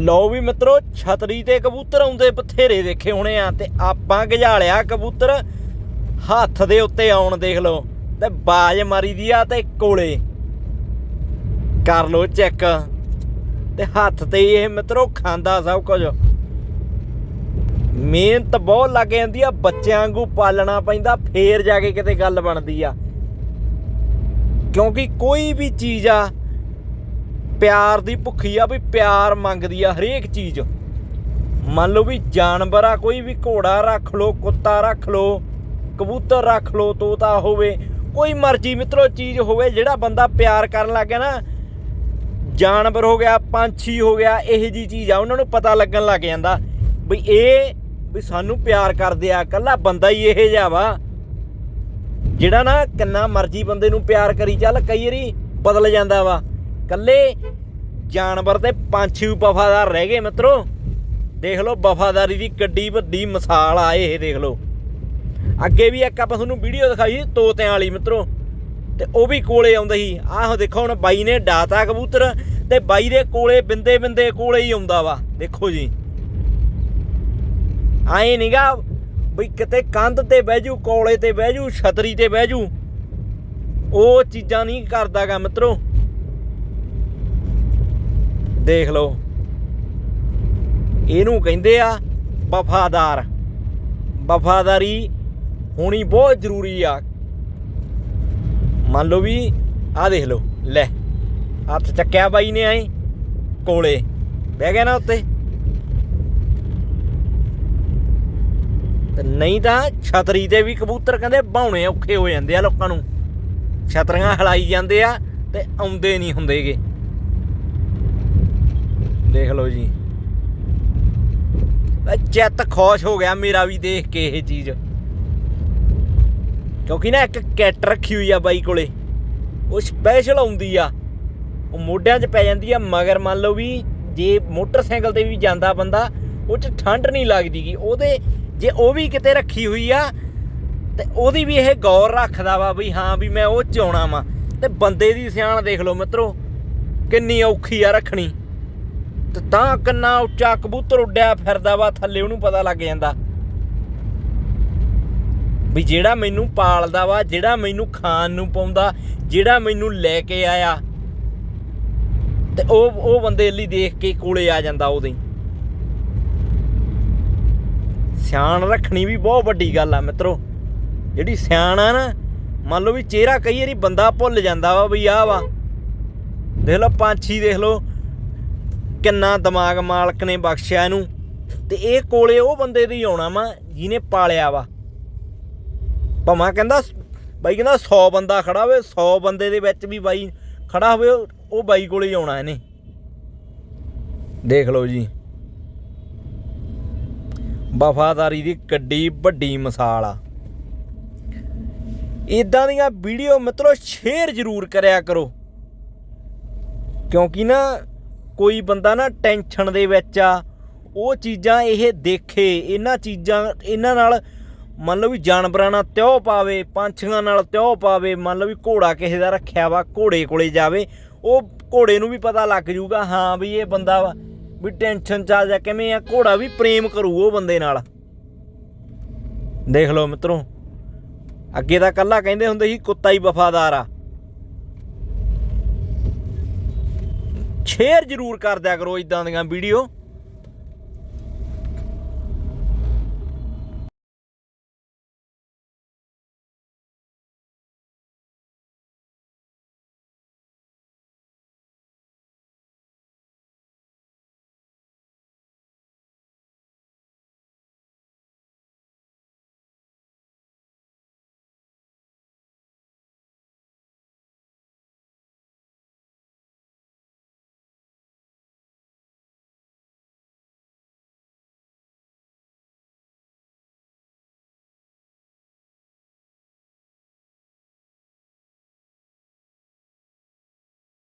ਲਓ ਵੀ ਮਿੱਤਰੋ, ਛਤਰੀ ਤੇ ਕਬੂਤਰ ਆਉਂਦੇ ਬਥੇਰੇ ਦੇਖੇ ਹੋਣੇ ਆ ਤੇ ਆਪਾਂ ਗਝਾਲਿਆ ਕਬੂਤਰ। ਹੱਥ ਦੇ ਉੱਤੇ ਆਉਣ ਦੇਖ ਲਓ ਤੇ ਬਾਜ ਮਾਰੀ ਦੀ ਆ ਤੇ ਕੋਲੇ। ਕਰ ਲਓ ਚੈੱਕ। ਤੇ ਹੱਥ ਤੇ ਇਹ ਮਿੱਤਰੋ ਖਾਂਦਾ ਸਭ ਕੁਝ। ਮਿਹਨਤ ਬਹੁਤ ਲੱਗ ਜਾਂਦੀ ਆ, ਬੱਚਿਆਂ ਵਾਂਗੂ ਪਾਲਣਾ ਪੈਂਦਾ, ਫੇਰ ਜਾ ਕੇ ਕਿਤੇ ਗੱਲ ਬਣਦੀ ਆ। ਕਿਉਂਕਿ ਕੋਈ ਵੀ ਚੀਜ਼ ਆ ਪਿਆਰ ਦੀ ਭੁੱਖੀ ਆ ਵੀ ਪਿਆਰ ਮੰਗਦੀ ਆ ਹਰੇਕ ਚੀਜ਼। ਮੰਨ ਲਓ ਵੀ ਜਾਨਵਰ ਆ, ਕੋਈ ਵੀ ਘੋੜਾ ਰੱਖ ਲਓ, ਕੁੱਤਾ ਰੱਖ ਲਓ, ਕਬੂਤਰ ਰੱਖ ਲਓ, ਤੋਤਾ ਹੋਵੇ, ਕੋਈ ਮਰਜ਼ੀ ਮਿੱਤਰੋ ਚੀਜ਼ ਹੋਵੇ, ਜਿਹੜਾ ਬੰਦਾ ਪਿਆਰ ਕਰਨ ਲੱਗ ਗਿਆ ਨਾ, ਜਾਨਵਰ ਹੋ ਗਿਆ, ਪੰਛੀ ਹੋ ਗਿਆ, ਇਹ ਜੀ ਚੀਜ਼ ਆ, ਉਹਨਾਂ ਨੂੰ ਪਤਾ ਲੱਗਣ ਲੱਗ ਜਾਂਦਾ ਵੀ ਇਹ ਵੀ ਸਾਨੂੰ ਪਿਆਰ ਕਰਦੇ ਆ ਕੱਲਾ ਬੰਦਾ ਹੀ ਇਹ ਜਿਹਾ ਵਾ। ਜਿਹੜਾ ਨਾ ਕਿੰਨਾ ਮਰਜ਼ੀ ਬੰਦੇ ਨੂੰ ਪਿਆਰ ਕਰੀ ਚੱਲ, ਕਈ ਵਾਰੀ ਬਦਲ ਜਾਂਦਾ ਵਾ। ਕੱਲੇ ਜਾਨਵਰ ਤੇ ਪੰਛੀ ਵਫਾਦਾਰ ਰਹਿ ਗਏ ਮਿੱਤਰੋ। ਦੇਖ ਲਓ, ਵਫਾਦਾਰੀ ਦੀ ਕੱਡੀ ਵੱਡੀ ਮਿਸਾਲ ਆ ਇਹ, ਦੇਖ ਲਓ। ਅੱਗੇ ਵੀ ਇੱਕ ਆਪਾਂ ਤੁਹਾਨੂੰ ਵੀਡੀਓ ਦਿਖਾਈ ਸੀ, ਤੋਤਿਆਂ ਵਾਲੀ ਮਿੱਤਰੋ। ਤੇ ਉਹ ਵੀ ਕੋਲੇ ਆਉਂਦਾ ਸੀ। ਆਹੋ ਦੇਖੋ, ਹੁਣ ਬਾਈ ਨੇ ਡਾਤਾ ਕਬੂਤਰ ਤੇ ਬਾਈ ਦੇ ਕੋਲੇ, ਬਿੰਦੇ ਬਿੰਦੇ ਕੋਲੇ ਹੀ ਆਉਂਦਾ ਵਾ। ਦੇਖੋ ਜੀ। ਆਏ ਨੀਗਾ ਬਈ ਕਿਤੇ ਕੰਧ ਤੇ ਬਹਿ ਜੂ, ਕੋਲੇ ਤੇ ਬਹਿ ਜੂ, ਛਤਰੀ ਤੇ ਬਹਿ ਜੂ। ਉਹ ਚੀਜ਼ਾਂ ਨਹੀਂ ਕਰਦਾਗਾ ਮਿੱਤਰੋ। ਦੇਖ ਲਓ। ਇਹਨੂੰ ਕਹਿੰਦੇ ਆ ਵਫਾਦਾਰ। ਵਫਾਦਾਰੀ ਹੋਣੀ ਬਹੁਤ ਜ਼ਰੂਰੀ ਆ। ਮੰਨ ਲਓ ਵੀ ਆ ਦੇਖ ਲਓ, ਲੈ, ਹੱਥ ਚੱਕਿਆ ਬਾਈ ਨੇ ਆਏ ਕੋਲੇ, ਬਹਿ ਗਿਆ ਨਾ ਉੱਤੇ। ਤੇ ਨਹੀਂ ਤਾਂ ਛਤਰੀ ਤੇ ਵੀ ਕਬੂਤਰ ਕਹਿੰਦੇ ਬਾਉਣੇ ਔਖੇ ਹੋ ਜਾਂਦੇ ਆ ਲੋਕਾਂ ਨੂੰ। ਛਤਰੀਆਂ ਹਲਾਈ ਜਾਂਦੇ ਆ ਤੇ ਆਉਂਦੇ ਨਹੀਂ ਹੁੰਦੇਗੇ। ਦੇਖ ਲਓ ਜੀ। ਚਿੱਤ ਖੁਸ਼ ਹੋ ਗਿਆ ਮੇਰਾ ਵੀ ਦੇਖ ਕੇ ਇਹ ਚੀਜ਼। ਕਿਉਂਕਿ ਨਾ ਇੱਕ ਕੈਟ ਰੱਖੀ ਹੋਈ ਆ ਬਾਈ ਕੋਲੇ। ਉਹ ਸਪੈਸ਼ਲ ਆਉਂਦੀ ਆ। ਉਹ ਮੋਢਿਆਂ 'ਚ ਪੈ ਜਾਂਦੀ ਆ, ਮਗਰ ਮੰਨ ਲਓ ਵੀ ਜੇ ਮੋਟਰਸਾਈਕਲ ਤੇ ਵੀ ਜਾਂਦਾ ਬੰਦਾ, ਉਹ 'ਚ ਠੰਡ ਨਹੀਂ ਲੱਗਦੀਗੀ ਉਹਦੇ ਜੇ ਉਹ ਵੀ ਕਿਤੇ ਰੱਖੀ ਹੋਈ ਆ, ਤੇ ਉਹਦੀ ਵੀ ਇਹ ਗੌਰ ਰੱਖਦਾ ਵਾ ਵੀ ਹਾਂ ਵੀ ਮੈਂ ਉਹ 'ਚ ਵਾ। ਤੇ ਬੰਦੇ ਦੀ ਸਿਆਣ ਦੇਖ ਲਓ ਮਿੱਤਰੋ, ਕਿੰਨੀ ਔਖੀ ਆ ਰੱਖਣੀ। ਤੇ ਤਾਂ ਕਿੰਨਾ ਉੱਚਾ ਕਬੂਤਰ ਉੱਡਿਆ ਫਿਰਦਾ ਵਾ, ਥੱਲੇ ਉਹਨੂੰ ਪਤਾ ਲੱਗ ਜਾਂਦਾ। ਵੀ ਜਿਹੜਾ ਮੈਨੂੰ ਪਾਲਦਾ ਵਾ, ਜਿਹੜਾ ਮੈਨੂੰ ਖਾਣ ਨੂੰ ਪਾਉਂਦਾ, ਜਿਹੜਾ ਮੈਨੂੰ ਲੈ ਕੇ ਆਇਆ, ਤੇ ਉਹ ਉਹ ਬੰਦੇ ਲਈ ਦੇਖ ਕੇ ਕੋਲੇ ਆ ਜਾਂਦਾ ਉਹਦੇ। ਸਿਆਣ ਰੱਖਣੀ ਵੀ ਬਹੁਤ ਵੱਡੀ ਗੱਲ ਆ ਮਿੱਤਰੋ। ਜਿਹੜੀ ਸਿਆਣ ਆ ਨਾ, ਮੰਨ ਲਓ ਵੀ ਚਿਹਰਾ ਕਈ ਵਾਰੀ ਬੰਦਾ ਭੁੱਲ ਜਾਂਦਾ ਵਾ ਵੀ ਆਹ ਵਾ। ਦੇਖ ਲਓ, ਪੰਛੀ ਦੇਖ ਲਓ ਕਿੰਨਾ ਦਿਮਾਗ ਮਾਲਕ ਨੇ ਬਖਸ਼ਿਆ ਇਹਨੂੰ। ਤੇ ਇਹ ਕੋਲੇ ਉਹ ਬੰਦੇ ਦੀ ਆਉਣਾ ਵਾ ਜਿਹਨੇ ਪਾਲਿਆ ਵਾ। ਭਾਵੇਂ ਕਹਿੰਦਾ ਬਾਈ ਕਹਿੰਦਾ 100 ਬੰਦਾ ਖੜਾ ਹੋਵੇ 100 ਬੰਦੇ ਦੇ ਵਿੱਚ ਵੀ ਬਾਈ ਖੜਾ ਹੋਵੇ, ਉਹ- ਉਹ ਬਾਈ ਕੋਲੇ ਹੀ ਆਉਣਾ ਇਹਨੇ। ਦੇਖ ਲਓ ਜੀ। ਵਫਾਦਾਰੀ ਦੀ ਕੱਡੀ ਵੱਡੀ ਮਿਸਾਲ ਆ। ਇਦਾਂ ਦੀਆਂ ਵੀਡੀਓ ਮਿੱਤਰੋ ਸ਼ੇਅਰ ਜ਼ਰੂਰ ਕਰਿਆ ਕਰੋ। ਕਿਉਂਕਿ ਨਾ ਕੋਈ ਬੰਦਾ ਨਾ ਟੈਨਸ਼ਨ ਦੇ ਵਿੱਚ ਆ, ਉਹ ਚੀਜ਼ਾਂ ਇਹ ਦੇਖੇ, ਇਹਨਾਂ ਚੀਜ਼ਾਂ, ਇਹਨਾਂ ਨਾਲ ਮੰਨ ਲਓ ਵੀ ਜਾਨਵਰਾਂ ਨਾਲ ਤਿਉ ਪਾਵੇ, ਪੰਛੀਆਂ ਨਾਲ ਤਿਉ ਪਾਵੇ, ਮੰਨ ਲਓ ਵੀ ਘੋੜਾ ਕਿਸੇ ਦਾ ਰੱਖਿਆ ਵਾ, ਘੋੜੇ ਕੋਲੇ ਜਾਵੇ, ਉਹ ਘੋੜੇ ਨੂੰ ਵੀ ਪਤਾ ਲੱਗ ਜੂਗਾ ਹਾਂ ਵੀ ਇਹ ਬੰਦਾ ਵਾ, ਵੀ ਟੈਨਸ਼ਨ ਚ ਆ ਜਾ ਕਿਵੇਂ ਆ, ਘੋੜਾ ਵੀ ਪ੍ਰੇਮ ਕਰੂ ਉਹ ਬੰਦੇ ਨਾਲ। ਦੇਖ ਲਓ ਮਿੱਤਰੋ, ਅੱਗੇ ਤਾਂ ਕੱਲਾ ਕਹਿੰਦੇ ਹੁੰਦੇ ਸੀ ਕੁੱਤਾ ਹੀ ਵਫਾਦਾਰ ਆ। ਸ਼ੇਅਰ ਜ਼ਰੂਰ ਕਰ ਦਿਆ ਕਰੋ ਇਦਾਂ ਦੀਆਂ ਵੀਡੀਓ।